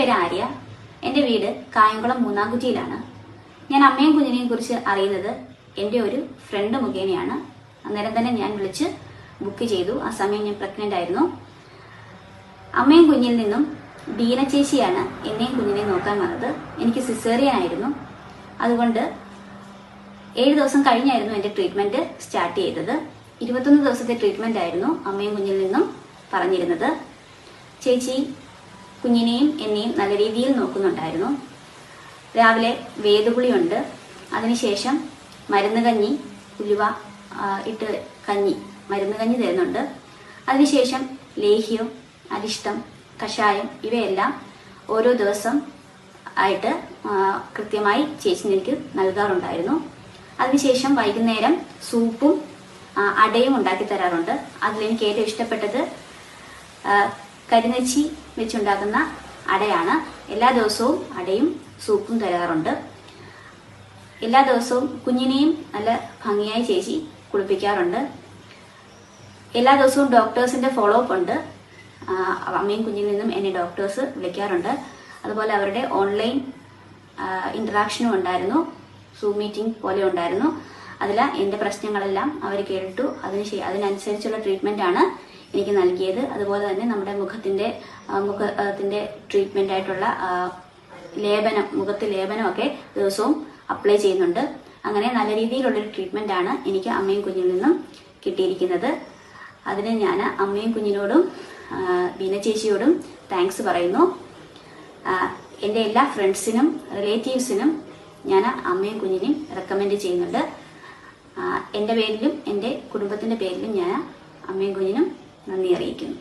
പേര് ആര്യ. എന്റെ വീട് കായംകുളം മൂന്നാംകുറ്റിയിലാണ്. ഞാൻ അമ്മയും കുഞ്ഞിനെയും കുറിച്ച് അറിയുന്നത് എന്റെ ഒരു ഫ്രണ്ട് മുഖേനയാണ്. അന്നേരം തന്നെ ഞാൻ വിളിച്ച് ബുക്ക് ചെയ്തു. ആ സമയം ഞാൻ പ്രഗ്നന്റ് ആയിരുന്നു. അമ്മയും കുഞ്ഞിൽ നിന്നും ബീന ചേച്ചിയാണ് എന്നെയും കുഞ്ഞിനെയും നോക്കാൻ വന്നത്. എനിക്ക് സിസേറിയൻ ആയിരുന്നു. അതുകൊണ്ട് ഏഴ് ദിവസം കഴിഞ്ഞായിരുന്നു എന്റെ ട്രീറ്റ്മെന്റ് സ്റ്റാർട്ട് ചെയ്തത്. ഇരുപത്തൊന്ന് ദിവസത്തെ ട്രീറ്റ്മെന്റ് ആയിരുന്നു അമ്മയും കുഞ്ഞിൽ നിന്നും പറഞ്ഞിരുന്നത്. ചേച്ചി കുഞ്ഞിനെയും എന്നെയും നല്ല രീതിയിൽ നോക്കുന്നുണ്ടായിരുന്നു. രാവിലെ വേദുകുളിയുണ്ട് അതിനുശേഷം മരുന്ന് കഞ്ഞി ഉലുവ ഇട്ട് കഞ്ഞി മരുന്ന് കഞ്ഞി തരുന്നുണ്ട്. അതിനുശേഷം ലേഹ്യം അരിഷ്ടം കഷായം ഇവയെല്ലാം ഓരോ ദിവസം ആയിട്ട് കൃത്യമായി ചേച്ചി എനിക്ക് നൽകാറുണ്ടായിരുന്നു. അതിനുശേഷം വൈകുന്നേരം സൂപ്പും അടയും ഉണ്ടാക്കി തരാറുണ്ട്. അതിലെനിക്ക് ഏറ്റവും ഇഷ്ടപ്പെട്ടത് കരിനെച്ചി വെച്ചുണ്ടാക്കുന്ന അടയാണ്. എല്ലാ ദിവസവും അടയും സൂപ്പും തരാറുണ്ട് എല്ലാ ദിവസവും കുഞ്ഞിനെയും നല്ല ഭംഗിയായി ചേച്ചി കുളിപ്പിക്കാറുണ്ട്. എല്ലാ ദിവസവും ഡോക്ടേഴ്സിന്റെ ഫോളോ അപ്പ് ഉണ്ട് അമ്മയും കുഞ്ഞിൽ നിന്നും എന്നെ ഡോക്ടേഴ്സ് വിളിക്കാറുണ്ട്. അതുപോലെ അവരുടെ ഓൺലൈൻ ഇന്ററാക്ഷനും ഉണ്ടായിരുന്നു. സൂം മീറ്റിംഗ് പോലെ ഉണ്ടായിരുന്നു. അതിൽ എന്റെ പ്രശ്നങ്ങളെല്ലാം അവർ കേട്ടു അതിന് അതിനനുസരിച്ചുള്ള ട്രീറ്റ്മെന്റ് ആണ്. എനിക്ക് നൽകിയത്. അതുപോലെ തന്നെ നമ്മുടെ മുഖത്തിന്റെ മുഖത്തിന്റെ ട്രീറ്റ്മെന്റ് ആയിട്ടുള്ള ലേപനം മുഖത്ത് ലേപനമൊക്കെ ദിവസവും അപ്ലൈ ചെയ്യുന്നുണ്ട്. അങ്ങനെ നല്ല രീതിയിലുള്ളൊരു ട്രീറ്റ്മെന്റ് ആണ് എനിക്ക് അമ്മയും കുഞ്ഞിൽ നിന്നും കിട്ടിയിരിക്കുന്നത്. അതിന് ഞാൻ അമ്മയും കുഞ്ഞിനോടും ബീന ചേച്ചിയോടും താങ്ക്സ് പറയുന്നു. എന്റെ എല്ലാ ഫ്രണ്ട്സിനും റിലേറ്റീവ്സിനും ഞാൻ അമ്മയും കുഞ്ഞിനെയും റെക്കമെൻഡ് ചെയ്യുന്നുണ്ട്. എന്റെ പേരിലും എന്റെ കുടുംബത്തിന്റെ പേരിലും ഞാൻ അമ്മയും കുഞ്ഞിനും നന്ദി അറിയിക്കുന്നു.